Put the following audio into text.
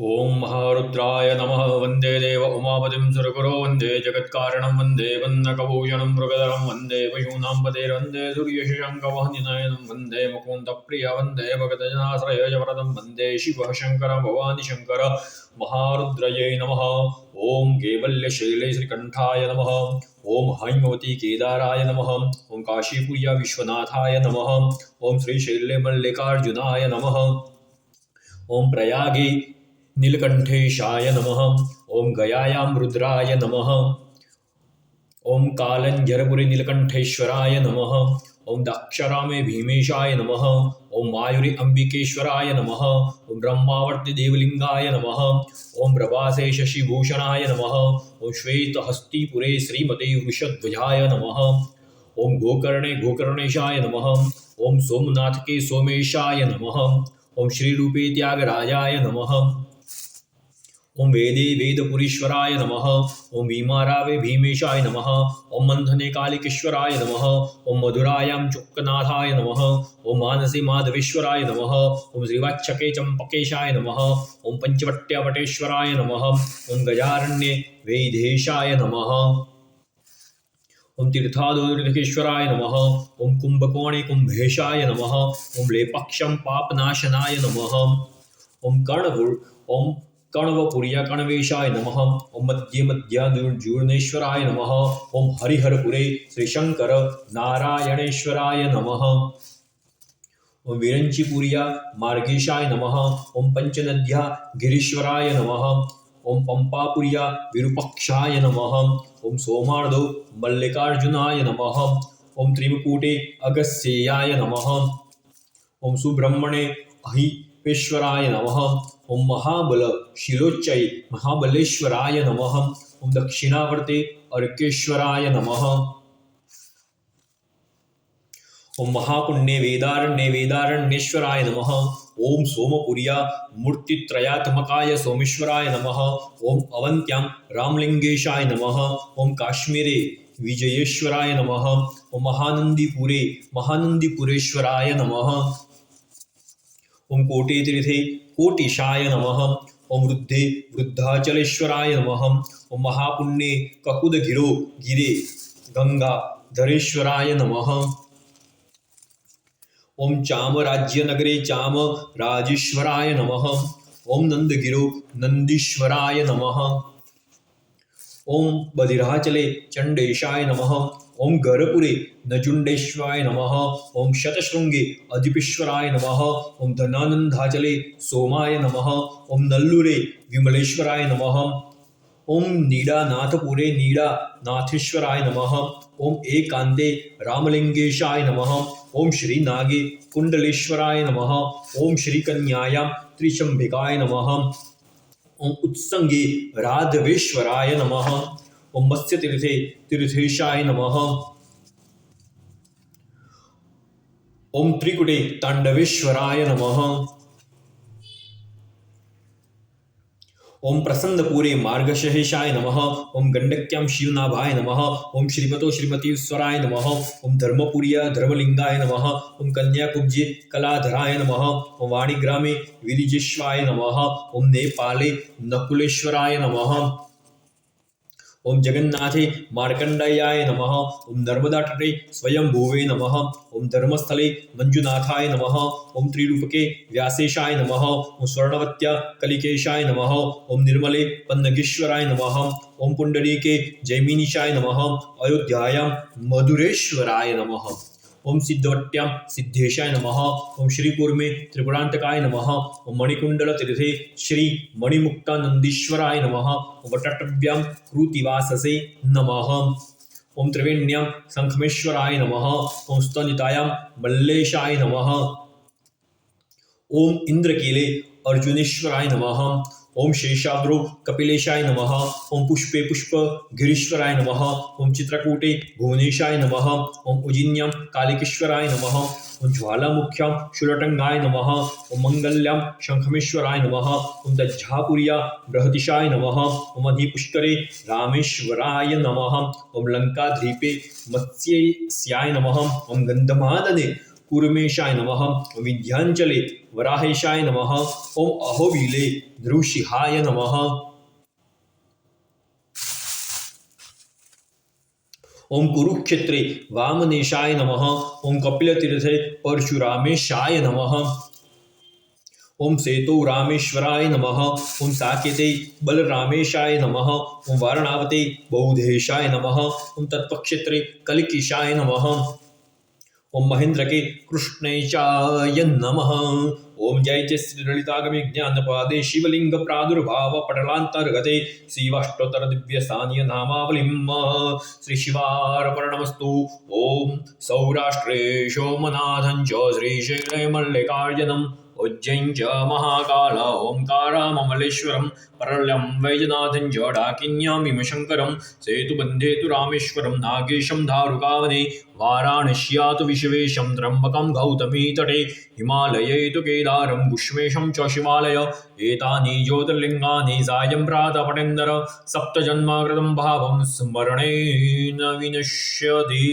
ॐ महारुद्राय नमः, वंदे देव उमापतिं सुरगुरो, वंदे जगत्कारणं, वंदे वन्नकभूषणं मृगधरं, वंदे पशूनां पतेर्वन्दे सूर्यशशाङ्कवहनिनयनं वंदे मुकुन्दप्रिय, वंदे भगतजनाश्रयजवरदं, वंदे शिवः शङ्कर शङ्कर, महारुद्रये नमः। ॐ केवल्यशैले श्रीकण्ठाय नमः। ॐ हैमवती केदाराय नमः। ॐ काशीपुर्या विश्वनाथाय नमः। ॐ श्रीशैल्ये नमः। ॐ प्रयागे नीलकण्ठेशाय नमः ॐ गयायां रुद्राय नमः ॐ कालञ्जरपुरे नीलकण्ठेश्वराय नमः ॐ दाक्षरामे भीमेशाय नमः ॐ मायुरि अम्बिकेश्वराय नमः ॐ ब्रह्मावर्ति नमः ॐ प्रभासे शशिभूषणाय नमः ॐ श्वेतहस्तिपुरे श्रीमते वृषध्वजाय नमः ॐ गोकर्णे गोकर्णेशाय नमः ॐ सोमनाथके सोमेशाय नमः श्रीरूपे त्यागराजाय नमः ॐ वेदे वेदपुरीश्वराय नमः ॐ भीमारावे भीमेशाय नमः ॐ मन्थने कालिकेश्वराय नमः ॐ मधुरायां चुक्कनाथाय नमः ॐ मानसे माधवेश्वराय नमः ॐ श्रीवाच्छके चम्पकेशाय नमः ॐ पञ्चवट्यवटेश्वराय नमः ॐ गजारण्ये वैदेशाय नमः ॐ तीर्थादोतीर्थेश्वराय नमः ॐ कुम्भकोणे कुम्भेशाय नमः ॐ लेपक्षं पापनाशनाय नमः ॐ कर्णपुर ॐ कण्वपुर्या कण्वेशाय नम। ओं मध्ये मध्याजूर्णेश्वराय नमः। ॐ हरिहरपुरे श्रीशङ्कर नारायणेश्वराय नमः। ॐ विरञ्चिपुर्या मार्गेशाय नमः। ॐ पञ्चनद्या गिरीश्वराय नम। ओं पम्पापुर्या विरूपक्षाय नम। ओं सोमार्धो मल्लिकार्जुनाय नम। ओं त्रिमकूटे अगस्येयाय नम। ओं सुब्रह्मणे अहिपेश्वराय नमः। ॐ महाबल शिरोच्चये महाबलेश्वराय नमः। ॐ दक्षिणावर्ते अर्केश्वराय नमः। ॐ महापुण्ये वेदारण्ये वेदारण्येश्वराय नमः। ॐ सोमपुरिया मूर्तित्रयात्मकाय सोमेश्वराय नमः। ॐ अवन्त्यां रामलिङ्गेशाय नमः। ॐ काश्मीरे विजयेश्वराय नमः। ॐ महानन्दीपुरे महानन्दीपुरेश्वराय नमः। ओम कोटितीर्थे कोटिशाय नमः। ॐ वृद्धे वृद्धाचलेश्वराय नमः। ॐ महापुण्ये ककुदगिरो गिरे गङ्गाधरेश्वराय नमः। ॐ चामराज्यनगरे चामराजेश्वराय नमः। ॐ नन्दगिरो नंदीश्वराय नमः। ॐ बधिराचले चण्डेशाय नमः। ॐ गरपुरे नजुण्डेश्वराय नमः ॐ शतशृंगे अधिपेश्वराय नमः ॐ धनानन्दाचले सोमाय नमः ॐ नल्लुरे विमलेश्वराय नमः ॐ नीडानाथपुरे नीडानाथेश्वराय नमः ॐ एकान्ते रामलिङ्गेशाय नमः ॐ श्रीनागे कुण्डलेश्वराय नमः ॐ श्रीकन्यायां त्रिशम्भिकाय नमः ॐ उत्संगे राघवेश्वराय नमः। ॐ मत्स्यतीर्थे तीर्थेशाय नमः। ॐ त्रिकुटे ताण्डवेश्वराय नमः। ॐ प्रसन्नपुरे मार्गशहेशाय नमः। ॐ गण्डक्यां शिवनाभाय नमः। ॐ श्रीमतो श्रीमतीश्वराय नमः। ॐ धर्मपुर्या धर्मलिंगाय नमः। ॐ कन्याकुब्जे कलाधराय नमः। ॐ वाणिग्रामे विरिजेश्वाय नमः। ॐ नेपाले नकुलेश्वराय नमः। ॐ जगन्नाथे मार्कण्डयाय नमः, ॐ नर्मदातटे स्वयंभुवे नमः, ॐ धर्मस्थले मञ्जुनाथाय नमः, ॐ त्रिरूपके व्यासेशाय नमः, ॐ स्वर्णवत्या कलिकेशाय नमः, ॐ निर्मले पन्नगेश्वराय नमः, ॐ पुण्डरीके जैमिनिशाय नमः, अयोध्यायां मधुरेश्वराय नमः। ॐ सिद्धवट्यां सिद्धेशाय नमः। ॐ श्रीकूर्मे त्रिपुरान्तकाय नमः। ॐ मणिकुण्डलतीर्थे श्रीमणिमुक्तानन्दीश्वराय नमः। ॐ वटटव्यां कृतिवाससे नम। ॐ त्रिवेण्यां शङ्खमेश्वराय नम। ॐ स्तनितायां मल्लेशाय नमः। ॐ इन्द्रकीले अर्जुनेश्वराय नमः। ॐ शेषाद्रो कपिलेशाय नमः ॐ पुष्पे पुष्पगिरीश्वराय नमः ॐ चित्रकूटे भुवनेशाय नमः ॐ उजिन्यां कालिकेश्वराय नमः ॐ ज्वालामुख्यां शूलटङ्गाय नमः ॐ मङ्गल्यां शङ्खमेश्वराय नमः ॐ दज्झापुर्या बृहतिशाय नमः ॐ अधिपुष्करे रामेश्वराय नमः ॐ लङ्काद्वीपे मत्स्यस्याय नमः ॐ गन्धमादने कूर्मेशाय नमः। ॐ विन्ध्याञ्चले वराहेशाय नमः। ॐ अहोबिले। नृसिंहाय नमः। ॐ कुरुक्षेत्रे वामनेशाय नमः। ॐ कपिलतीर्थे परशुरामेशाय नमः। ॐ सेतु रामेश्वराय नमः। ॐ साकेते बलरामेशाय नमः। ॐ वारणावते बौद्धेशाय नमः। ॐ तत्त्वक्षेत्रे कलिकेशाय नमः। ॐ महेन्द्रके कृष्णेशाय नमः। ओम जय जय श्री ललितागमी ज्ञानपादे दिव्य पटलान्तर्गते नामावलिम श्री शिवार्पणमस्तु। ओम सौराष्ट्रे सोमनाथं च श्रीशैले उज्जैन च महाकाल ओङ्काराममलेश्वरं परल्यं वैजनाथं च डाकिन्यामिमशङ्करं सेतुबन्धे तु रामेश्वरं नागेशं दारुकावने वाराणस्या तु विश्वेशं त्र्यम्बकं गौतमी तटे हिमालये तु केदारं कुष्मेशं च शिवालय एतानि ज्योतिर्लिङ्गानि सायं प्रातपटेन्दर सप्तजन्मकृतं भावं स्मरणेन विनश्यति